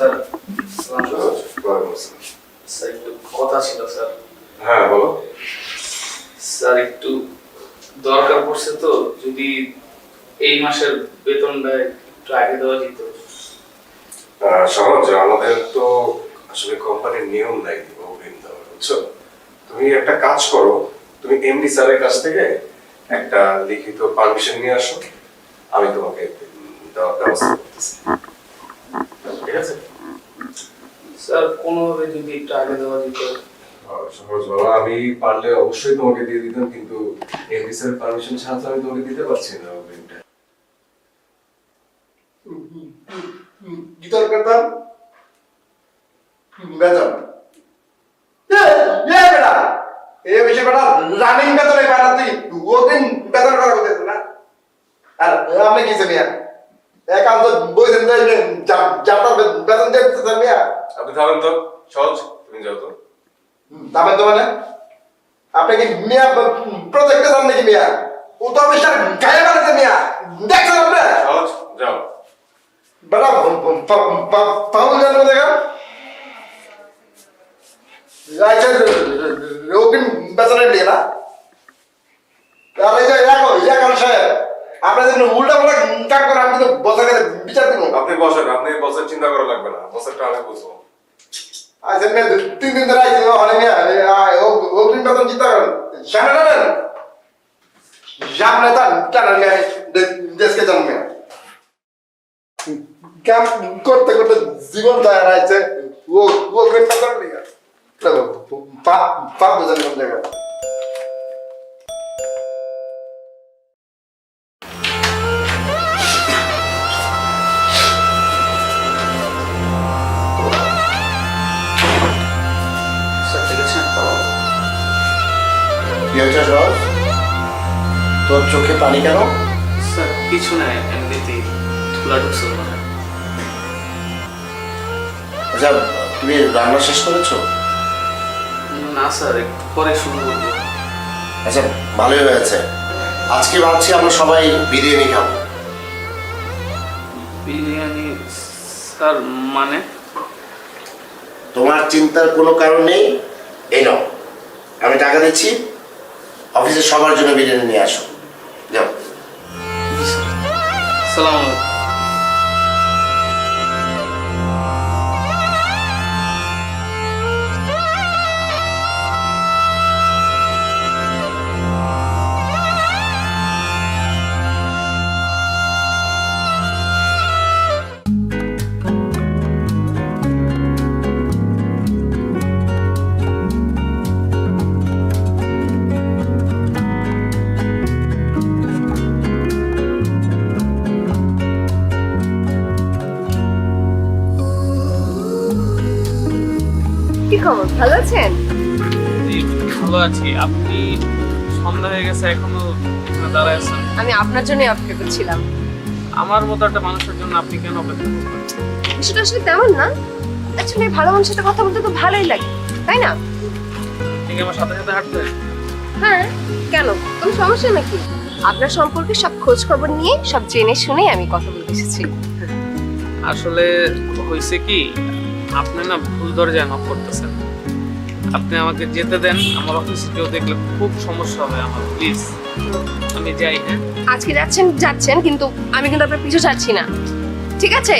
Sir sir একটু কথা ছিল স্যার। হ্যাঁ বলো। স্যার একটু দরকার পড়ছে তো যদি এই মাসের বেতনটা একটু আগে দেওয়া যেত। সহজ আমাদের তো আসলে কোম্পানির নিয়ম নাই অগ্রিম দেওয়ার বুঝছ? তুমি একটা কাজ করো তুমি এমডি স্যারের কাছ থেকে একটা লিখিত পারমিশন নিয়ে আসো আমি তোমাকে দেওয়ার ব্যবস্থা করতেছি। স্যার কোনোভাবে যদি একটু আগে দেওয়া যেত। সহজ বাবা আমি পারলে অবশ্যই তোমাকে দিয়ে দিতাম কিন্তু এমডি পারমিশন ছাড়া তো আমি তোমাকে দিতে পারছি না অগ্রিমটা কি দরকার তার বেতন। এ এ বেটা এ বেশি বেটা রানিং বেতনে বেটা তুই ওদিন বেতন করা করতেছ না। আর আপনি কি মিয়া একান্ত বইছেন যে যাত্রা বেতন দিতে মিয়া? আপনি থামেন তো সহজ তুমি যাও তো। দামেন তো মানে? আপনি কি মিয়া প্রজেক্টে যান নাকি মিয়া? ও তো গায়ে বাড়াতে মিয়া। দেখছেন আপনি? সহজ যাও। বেটা পাউল জানো দেখা আচ্ছা বেতনের দিয়ে না আর যে আপনার যদি উল্টা পাল্টা কাজ করে আমি কিন্তু বছর বিচার দিব। আপনি বসেন আপনি বসের চিন্তা করা লাগবে না। বসেরটা আমি বুঝব। আচ্ছা মেয়ে তিন দিন ধরে আইছি হলে মেয়ে অগ্রিম বেতন চিন্তা করেন। সামনে টানেন সামনে টান টানেন মেয়ে দেশকে জান মেয়ে কাম করতে করতে জীবন তৈরি আছে ও অগ্রিম বেতন নিয়ে পাপ পাপ বুঝেন কোন কি হয়েছে সহজ তোর চোখে পানি কেন? স্যার কিছু নাই এমনিতেই ধুলা ঢুকছিল না আচ্ছা তুমি রান্না শেষ করেছ? না স্যার একটু পরে শুরু করব। আচ্ছা ভালোই হয়েছে। আজকে ভাবছি আমরা সবাই বিরিয়ানি খাব। বিরিয়ানি স্যার মানে? তোমার চিন্তার কোনো কারণ নেই? এই নাও আমি টাকা দিচ্ছি। অফিসে সবার জন্য বিরিয়ানি নিয়ে আসো। যাও। জি কি খবর? ভালো আছেন? ভালো আছি। আপনি সন্ধ্যা হয়ে গেছে এখনও এখানে দাঁড়ায় আছেন? আমি আপনার জন্য অপেক্ষা করছিলাম। আমার মতো একটা মানুষের জন্য আপনি কেন অপেক্ষা করবেন? বিষয়টা আসলে তেমন না। অ্যাকচুয়ালি ভালো মানুষের সাথে কথা বলতে তো ভালোই লাগে তাই না? আপনি আমার সাথে সাথে হাঁটবেন? হ্যাঁ কেন? কোনো সমস্যা নাকি? আপনার সম্পর্কে সব খোঁজ খবর নিয়ে সব জেনে শুনে আমি কথা বলতে এসেছি। আসলে হয়েছে কি আপনি না দরজায় নক করতেছেন আপনি আমাকে যেতে দেন, আমার অফিসে কেউ দেখলে খুব সমস্যা হবে আমার প্লিজ আমি যাই হ্যাঁ? আজকে যাচ্ছেন যাচ্ছেন, কিন্তু আমি কিন্তু আপনার পিছু ছাড়ছি না। ঠিক আছে?